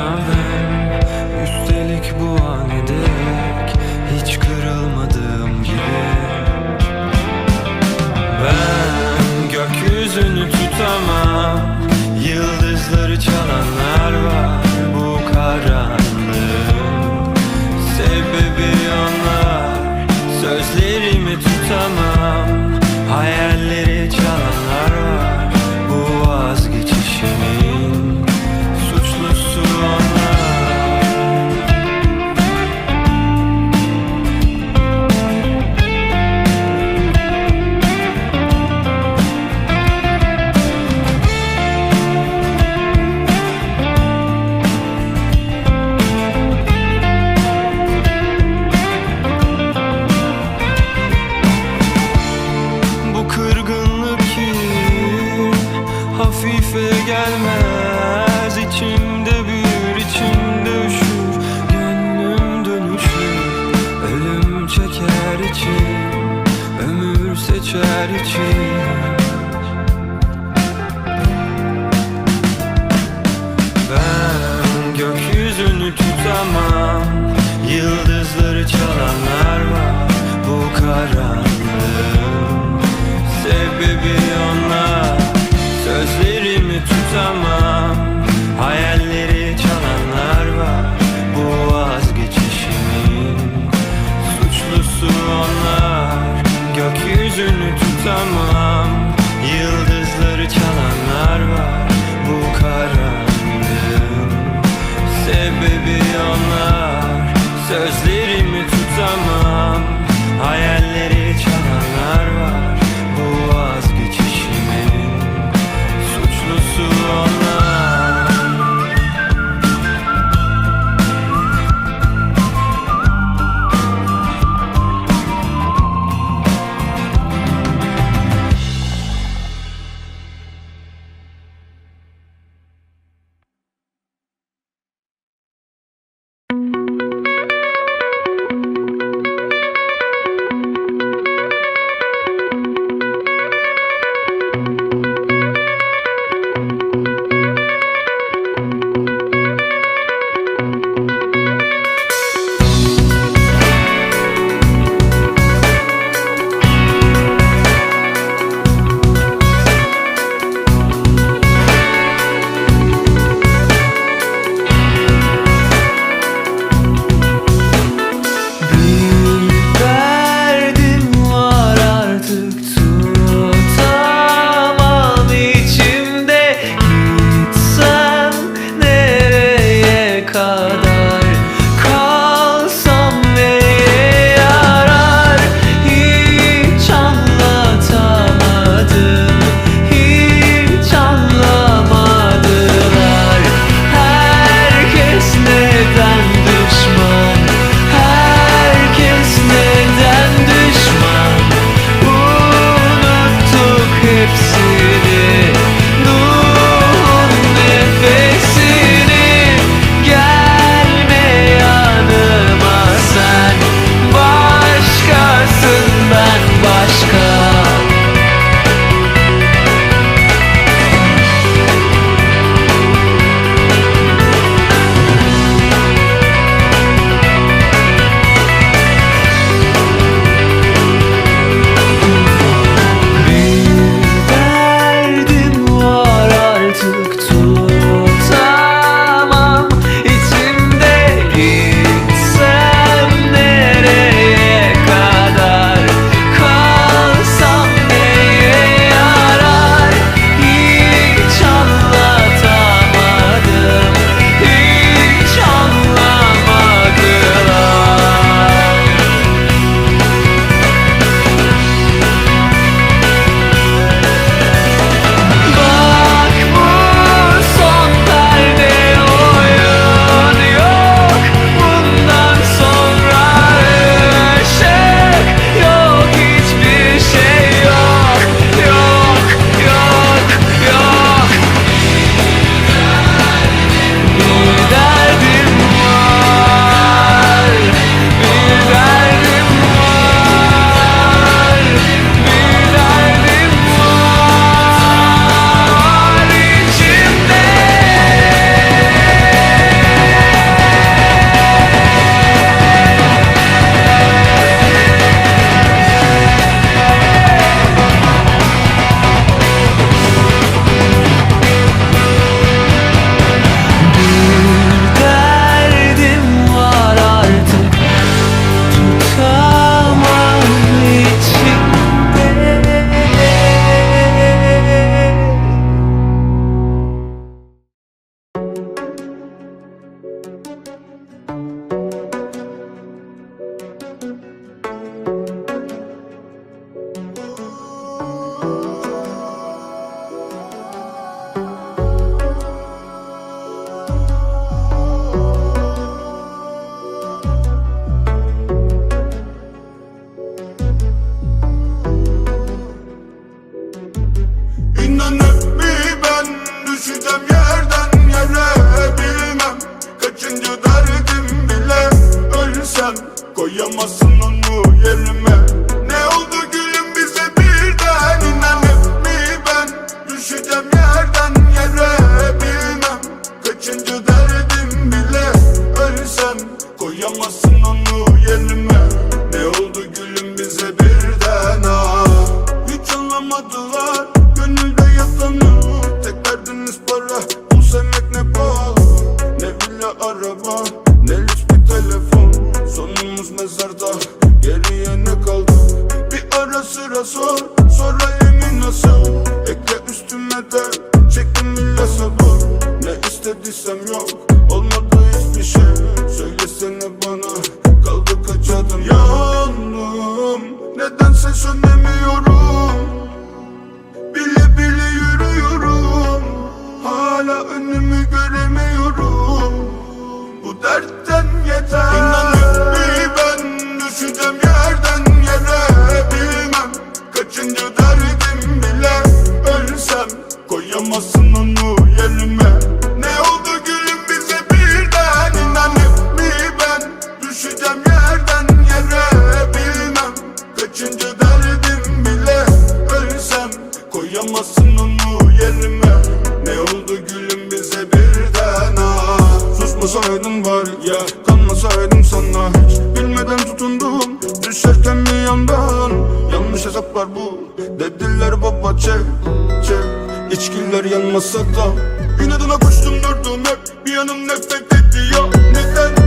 Ben Üstelik bu an dek Hiç kırılmadığım gibi. Ben gökyüzünü tutamam Yıldızları çalanlar var Bu karanlığın. Sebebi onlar Sözlerimi tutamam seçer içim Ben gökyüzünü tutamam Yıldızları çalanlar var Bu karanlığın corazón. yerime. Ne oldu gülüm bize birden ah. Susmasaydın var ya kanmasaydım sana. Hiç bilmeden tutundum düşerken mi yandan. Yanlış hesaplar bu dediler baba çek çek. İçkiler yanmasa da. Yine koştum durdum hep. Bir yanım nefret ediyor. Neden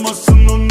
Olmasın onun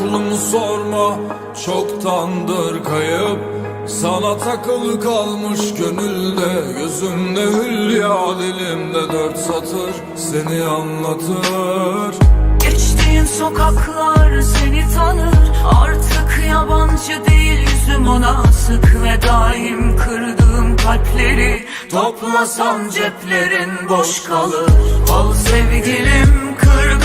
Aklımı sorma çoktandır kayıp. Sana takılı kalmış gönülde Gözümde hülya dilimde dört satır Seni anlatır. Geçtiğin sokaklar seni tanır. Artık yabancı değil yüzüm ona sık Ve daim kırdığım kalpleri. Toplasan ceplerin boş kalır. Al sevgilim kır